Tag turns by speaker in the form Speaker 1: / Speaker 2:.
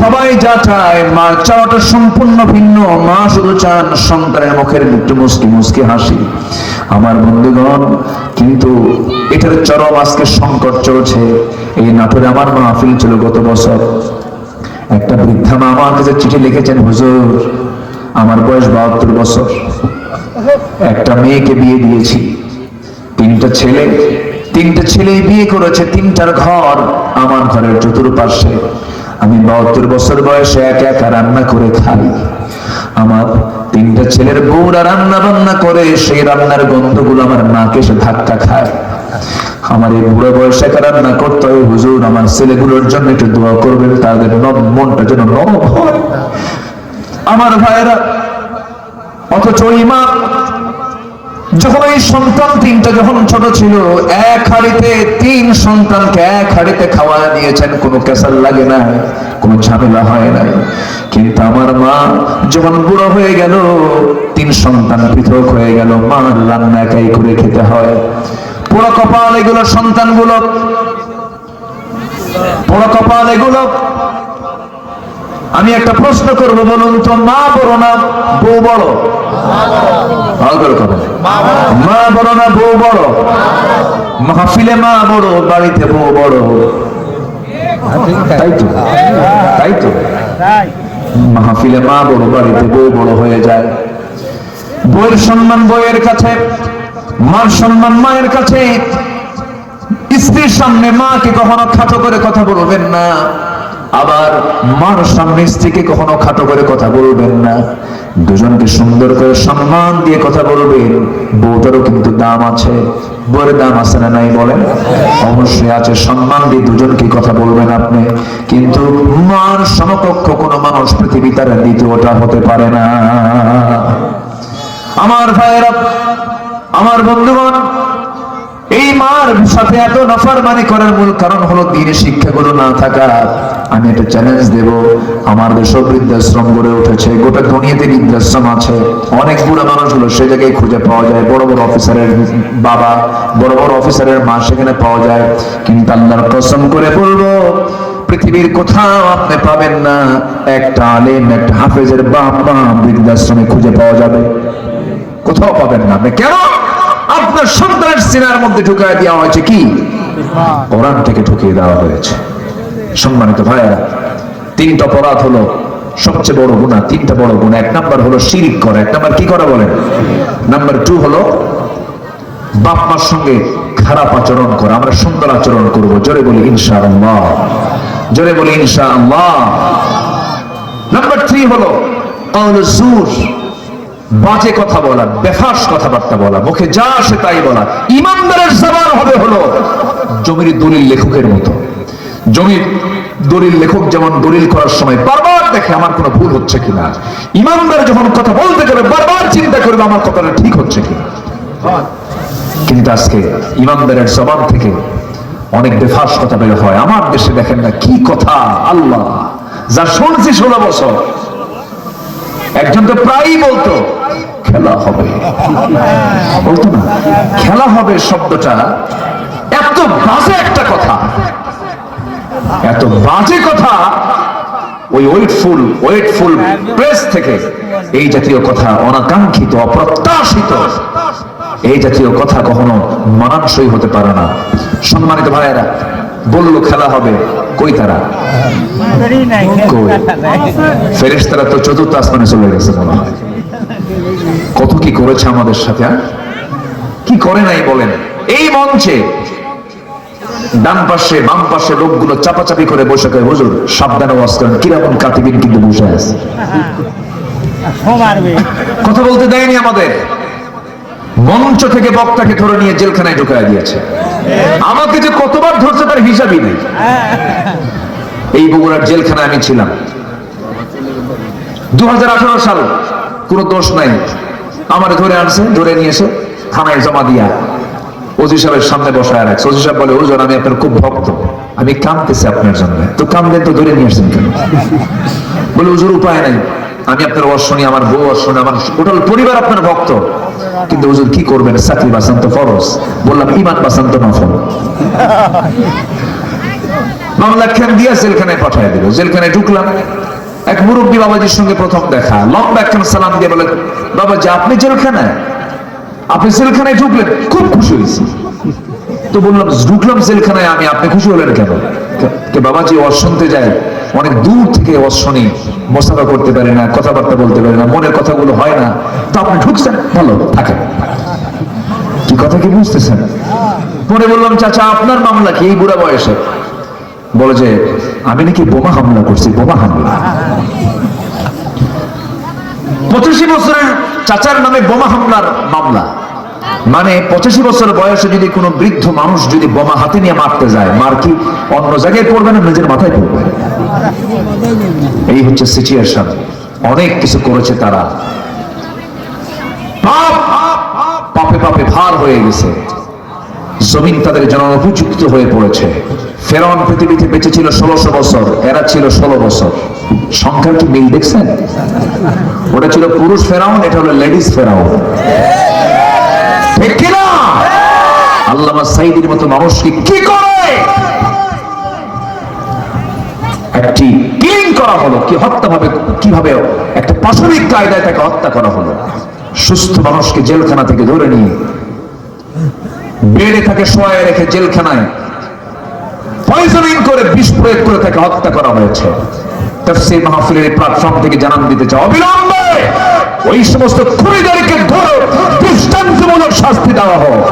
Speaker 1: সবাই যা চায় মা চাওয়াটা সম্পূর্ণ ভিন্ন। মা শুধু চান সন্তানের মুখের একটু মুসকি মুসকি হাসি। আমার বন্ধুগণ, কিন্তু এটার চরম আজকে সংকট চলছে। এই আমার মাহফিল ছিল গত বছর। একটা বৃদ্ধা মা আমার কাছে চিঠি লিখেছেন, হুজুর, আমার বয়স বাহাত্তর বছর। একটা মেয়েকে বিয়ে দিয়েছি। তিনটা ছেলে তিনটা ছেলে বিয়ে করেছে, তিনটার ঘর আমার ঘরের চতুর্পাশে আমি বাহাত্তর বছর বয়সে একা একা রান্না করে খাই। আমার তিনটা ছেলের বউরা রান্না বান্না করে, সেই রান্নার গন্ধগুলো আমার নাকে এসে ধাক্কা খায়। আমার এই বুড়ো বয়সে একা রান্না করতে হয়, হুজুর আমার ছেলেগুলোর জন্য একটু দোয়া করবেন, তাদের নব- মনটা যেন নরম হয়। আমার ভাইয়েরা, অথচ ওই মা যখন এই সন্তান তিনটা যখন ছোট ছিল, এক হাড়িতে তিন সন্তানকে এক হাড়িতে খাওয়া দিয়েছেন, কোনো কেসার লাগে না, কোনো ঝামেলা হয় না। কিন্তু আমার মা যখন বুড়ো হয়ে গেল, তিন সন্তান পৃথক হয়ে গেল মা রান্না একাই করে খেতে হয়। পুরো কপাল এগুলো সন্তানগুলো পুরো কপাল এগুলো আমি একটা প্রশ্ন করব বলুন তো মা বড় না বউ বড়? মা বড়। না বউ বড়? মাহফিলে মা বড় বাড়িতে বউ বড়। তাই তো তাই তো। মাহফিলে মা বড় বাড়িতে বউ বড় হয়ে যায়। বইয়ের সম্মান বইয়ের কাছে মার সম্মান মায়ের কাছে। স্ত্রীর সামনে মাকে কখনো খাটো করে কথা বলবেন না। আবার মার সামনে স্ত্রীকে কখনো খাটো করে কথা বলবেন না। দুজনকে সুন্দর করে সম্মান দিয়ে কথা বলবেন। বউটারও কিন্তু দাম আছে। বউয়ের দাম আছে না নাই বলেন? অবশ্যই আছে। সম্মান দিয়ে দুজনকে কথা বলবেন আপনি। কিন্তু মার সমকক্ষ কোনো মানুষ পৃথিবী তার দ্বিতীয়টা হতে পারে না। আমার ভাইয়েরা, আমার বন্ধুগণ এই মার সাথে এত নাফারমানি করার মূল কারণ হলো দিনের শিক্ষাগুলো না থাকা। আমি একটা চ্যালেঞ্জ দেব। আমার দেশে বৃদ্ধাশ্রম গড়ে উঠেছে। গোটা দুনিয়াতে বৃদ্ধাশ্রম আছে। অনেক বুড়া মানুষগুলো সে জায়গায় খুঁজে পাওয়া যায়। বড় বড় অফিসারের বাবা, বড় বড় অফিসারের মা সেখানে পাওয়া যায়। কিন্তু আল্লাহর কসম করে বলব, পৃথিবীর কোথাও আপনি পাবেন না। একটা আলেম, একটা হাফেজের বাপ মা বৃদ্ধাশ্রমে খুঁজে পাওয়া যাবে। কোথাও পাবেন না আপনি। কেন? আপনার সন্তানের সিনার মধ্যে ঢুকায় দেওয়া হয়েছে কি? কোরআন থেকে ঢুকিয়ে দেওয়া হয়েছে। সম্মানিত ভাইয়েরা, তিনটা অপরাধ হলো সবচেয়ে বড় গুণা তিনটা বড় গুণা এক নাম্বার হলো শিরিক করা, এক নাম্বার কি করা বলেন? নাম্বার টু হলো বাপ মার সঙ্গে খারাপ আচরণ করা। আমরা সুন্দর আচরণ করব। জোরে বলি ইনশা আল্লাহ জোরে বলি ইনশা আল্লাহ নাম্বার থ্রি হলো জুর বাজে কথা বলা বেফাস কথাবার্তা বলা, মুখে যা আসে তাই বলা। ইমানদারের জবান হবে হলো জমির দলিল লেখকের মতো। জমির দলিল লেখক যেমন দলিল করার সময় বারবার দেখে আমার কোনো ভুল হচ্ছে কিনা। ইমানদার যখন কথা বলতে যাবে, বারবার চিন্তা করবে আমার কথাটা ঠিক হচ্ছে কিনা। কিন্তু আজকে ইমানদারের জবান থেকে অনেক বেফাস কথা বের হয়। আমার দেশে দেখেন না কি কথা, আল্লাহ, যা শুনছি ষোলো বছর। একজন তো প্রায়ই বলতো খেলা হবে। বলতো না? খেলা হবে শব্দটা। এত বাজে একটা কথা। এত বাজে কথা। ওই ওয়েটফুল ওয়েটফুল প্রেস থেকে এই জাতীয় কথা অনাকাঙ্ক্ষিত অপ্রত্যাশিত এই জাতীয় কথা কখনো মানানসই হতে পারে না। সম্মানিত ভাইয়েরা বলল খেলা হবে কই তারা? কই? ফেরেশতারা তো চতুর্থ আসমানে চলে গেছে মনে হয়। করেছে আমাদের সাথে? কি করে নাই বলেন? এই মঞ্চে ডান পাশে বাম পাশে লোকগুলো চাপাচাপি করে বসে করে হুজুর সাবধানে ওয়াজ করেন। কীরকম কাতিবিন কিন্তু বসে আছে। কথা বলতে দেয়নি আমাদের। মঞ্চ থেকে বক্তাকে ধরে নিয়ে জেলখানায় ঢুকায় দিয়েছে। আমাকে যে কতবার ধরছে তার হিসাবই নেই। এই বগুড়ার জেলখানায় আমি ছিলাম। দু হাজার আঠারো সাল কোনো দোষ নাই। আমার ধরে আনছে, ধরে নিয়ে এসে, থানায় জমা দিয়া। ওজি সাহেবের সামনে বসায় রাখছে। ওজি সাহেব বলে ওজন আমি আপনার খুব ভক্ত। আমি কামতেছি আপনার জন্য। তো কামদেন তো ধরে নিয়ে আসছেন কেন? বলে, হুজুর, উপায় নাই। আমি আপনার ওয়াজ আমার বউ ওয়াজ আমার টোটাল পরিবার আপনার ভক্ত। কিন্তু হুজুর, কি করবেন? চাকরি বাঁচান তো ফরজ। বললাম, ইমান বাঁচান তো নফল। মামলা খান দিয়া জেলখানায় পাঠিয়ে দিল। জেলখানায় ঢুকলাম। এক মুরব্বী বাবাজির সঙ্গে প্রথম দেখা। লম্বা একখান সালাম দিয়ে বলে বাবাজি, আপনি জেলখানায়? আপনি জেলখানায় ঢুকলেন, খুব খুশি হয়েছি। তো বললাম, ঢুকলাম জেলখানায়, আমি, আপনি খুশি হলেন কেন? কে বাবাজি, ওয়াজ শুনতে যায়, অনেক দূর থেকে শুনি, মোসাফা করতে পারি না, কথাবার্তা বলতে পারি না, মনের কথাগুলো হয় না। তো আপনি ঢুকছেন, ভালো, থাকেন। কি কথা কি বুঝতেছেন? পরে বললাম, চাচা, আপনার মামলা কি? এই বুড়া বয়সে? বলে যে, আমি নাকি বোমা হামলা করছি, বোমা হামলা। পঁচাশি বছরের চাচার নামে বোমা হামলার মামলা। মানে পঁচাশি বছর বয়সে যদি কোনো বৃদ্ধ মানুষ যদি বোমা হাতে নিয়ে মারতে যায়, মার কি অন্য জায়গায় পড়বে না, নিজের মাথায় পড়বে? এই হচ্ছে সিচুয়েশন অনেক কিছু করেছে তারা। পাপ পাপে ভার হয়ে গেছে। জমিন তাদের জন্য উপযুক্ত হয়ে পড়েছে। ফেরাউন পৃথিবীতে বেঁচে ছিল ষোলোশো বছর, এরা ছিল ষোলো বছর। সংখ্যার কি মিল দেখছেন? ওটা ছিল পুরুষ ফেরাউন, এটা হলো লেডিস ফেরাউন। ঠিক কিনা? সাইদির মতো মানুষকে কি করে? একটি কিলিং করা হলো, কি হত্যা ভাবে কীভাবে একটা কায়দায় তাকে হত্যা করা হলো। সুস্থ মানুষকে জেলখানা থেকে ধরে নিয়ে বেড়ে তাকে শোয়ায় রেখে জেলখানায়। পয়জনিং করে বিষ প্রয়োগ করে তাকে হত্যা করা হয়েছে। তফসির মাহফিলের প্ল্যাটফর্ম থেকে জানান দিতে চাও অবিলম্বে ওই সমস্ত খুনিদেরকে ধরে দৃষ্টান্তমূলক শাস্তি দেওয়া হোক।